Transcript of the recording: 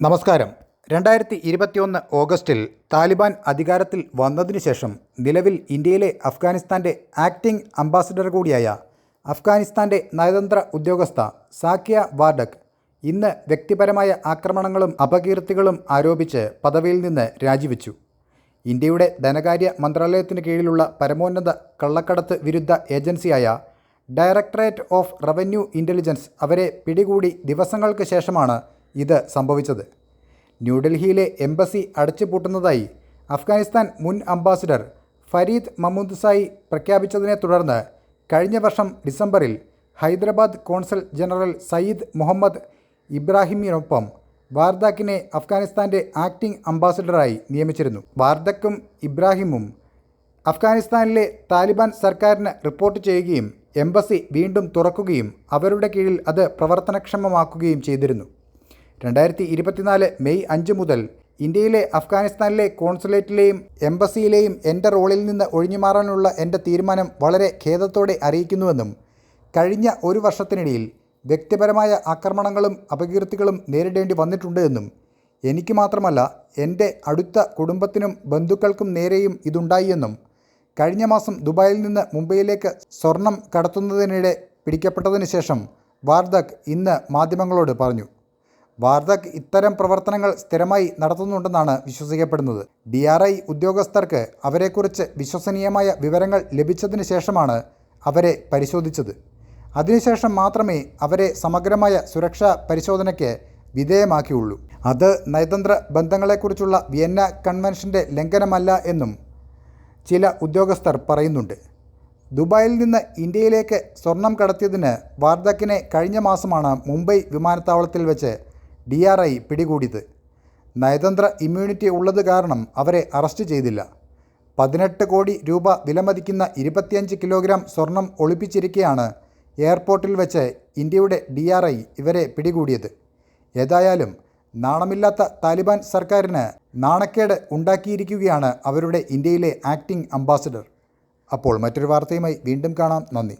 നമസ്കാരം. രണ്ടായിരത്തി ഇരുപത്തിയൊന്ന് ഓഗസ്റ്റിൽ താലിബാൻ അധികാരത്തിൽ വന്നതിനു ശേഷം നിലവിൽ ഇന്ത്യയിലെ അഫ്ഗാനിസ്ഥാന്റെ ആക്ടിംഗ് അംബാസിഡർ കൂടിയായ അഫ്ഗാനിസ്ഥാന്റെ നയതന്ത്ര ഉദ്യോഗസ്ഥ സാക്കിയ വാർഡക് ഇന്ന് വ്യക്തിപരമായ ആക്രമണങ്ങളും അപകീർത്തികളും ആരോപിച്ച് പദവിയിൽ നിന്ന് രാജിവെച്ചു. ഇന്ത്യയുടെ ധനകാര്യ മന്ത്രാലയത്തിന് കീഴിലുള്ള പരമോന്നത കള്ളക്കടത്ത് വിരുദ്ധ ഏജൻസിയായ ഡയറക്ടറേറ്റ് ഓഫ് റവന്യൂ ഇന്റലിജൻസ് അവരെ പിടികൂടി ദിവസങ്ങൾക്ക് ശേഷമാണ് ഇത് സംഭവിച്ചത്. ന്യൂഡൽഹിയിലെ എംബസി അടച്ചുപൂട്ടുന്നതായി അഫ്ഗാനിസ്ഥാൻ മുൻ അംബാസിഡർ ഫരീദ് മമൂദ്സായി പ്രഖ്യാപിച്ചതിനെ തുടർന്ന് കഴിഞ്ഞ വർഷം ഡിസംബറിൽ ഹൈദരാബാദ് കോൺസൽ ജനറൽ സയ്യിദ് മുഹമ്മദ് ഇബ്രാഹിമിനൊപ്പം വാർദാക്കിനെ അഫ്ഗാനിസ്ഥാന്റെ ആക്ടിംഗ് അംബാസിഡറായി നിയമിച്ചിരുന്നു. വാർദക്കും ഇബ്രാഹിമും അഫ്ഗാനിസ്ഥാനിലെ താലിബാൻ സർക്കാരിന് റിപ്പോർട്ട് ചെയ്യുകയും എംബസി വീണ്ടും തുറക്കുകയും അവരുടെ കീഴിൽ അത് പ്രവർത്തനക്ഷമമാക്കുകയും ചെയ്തിരുന്നു. രണ്ടായിരത്തി ഇരുപത്തിനാല് മെയ് അഞ്ച് മുതൽ ഇന്ത്യയിലെ അഫ്ഗാനിസ്ഥാനിലെ കോൺസുലേറ്റിലെയും എംബസിയിലെയും എന്റെ റോളിൽ നിന്ന് ഒഴിഞ്ഞു മാറാനുള്ള എന്റെ തീരുമാനം വളരെ ഖേദത്തോടെ അറിയിക്കുന്നുവെന്നും കഴിഞ്ഞ ഒരു വർഷത്തിനിടയിൽ വ്യക്തിപരമായ ആക്രമണങ്ങളും അപകീർത്തികളും നേരിടേണ്ടി വന്നിട്ടുണ്ട് എന്നും എനിക്ക് മാത്രമല്ല എന്റെ അടുത്ത കുടുംബത്തിനും ബന്ധുക്കൾക്കും നേരെയും ഇതുണ്ടായി എന്നും കഴിഞ്ഞ മാസം ദുബായിൽ നിന്ന് മുംബൈയിലേക്ക് സ്വർണം കടത്തുന്നതിനിടെ പിടിക്കപ്പെട്ടതിന് ശേഷം വാർദക് ഇന്ന് മാധ്യമങ്ങളോട് പറഞ്ഞു. വാർദക് ഇത്തരം പ്രവർത്തനങ്ങൾ സ്ഥിരമായി നടത്തുന്നുണ്ടെന്നാണ് വിശ്വസിക്കപ്പെടുന്നത്. ഡി ആർ ഐ ഉദ്യോഗസ്ഥർക്ക് അവരെക്കുറിച്ച് വിശ്വസനീയമായ വിവരങ്ങൾ ലഭിച്ചതിന് ശേഷമാണ് അവരെ പരിശോധിച്ചത്. അതിനുശേഷം മാത്രമേ അവരെ സമഗ്രമായ സുരക്ഷാ പരിശോധനയ്ക്ക് വിധേയമാക്കിയുള്ളൂ. അത് നയതന്ത്ര ബന്ധങ്ങളെക്കുറിച്ചുള്ള വിയന്ന കൺവെൻഷന്റെ ലംഘനമല്ല എന്നും ചില ഉദ്യോഗസ്ഥർ പറയുന്നുണ്ട്. ദുബായിൽ നിന്ന് ഇന്ത്യയിലേക്ക് സ്വർണം കടത്തിയതിന് വാർദക്കിനെ കഴിഞ്ഞ മാസമാണ് മുംബൈ വിമാനത്താവളത്തിൽ വെച്ച് ഡി ആർ ഐ പിടികൂടിയത്. നയതന്ത്ര ഇമ്മ്യൂണിറ്റി ഉള്ളത് കാരണം അവരെ അറസ്റ്റ് ചെയ്തില്ല. പതിനെട്ട് കോടി രൂപ വിലമതിക്കുന്ന ഇരുപത്തിയഞ്ച് കിലോഗ്രാം സ്വർണം ഒളിപ്പിച്ചിരിക്കെയാണ് എയർപോർട്ടിൽ വെച്ച് ഇന്ത്യയുടെ ഡി ആർ ഐ ഇവരെ പിടികൂടിയത്. ഏതായാലും നാണമില്ലാത്ത താലിബാൻ സർക്കാരിന് നാണക്കേട് ഉണ്ടാക്കിയിരിക്കുകയാണ് അവരുടെ ഇന്ത്യയിലെ ആക്ടിംഗ് അംബാസഡർ. അപ്പോൾ മറ്റൊരു വാർത്തയുമായി വീണ്ടും കാണാം. നന്ദി.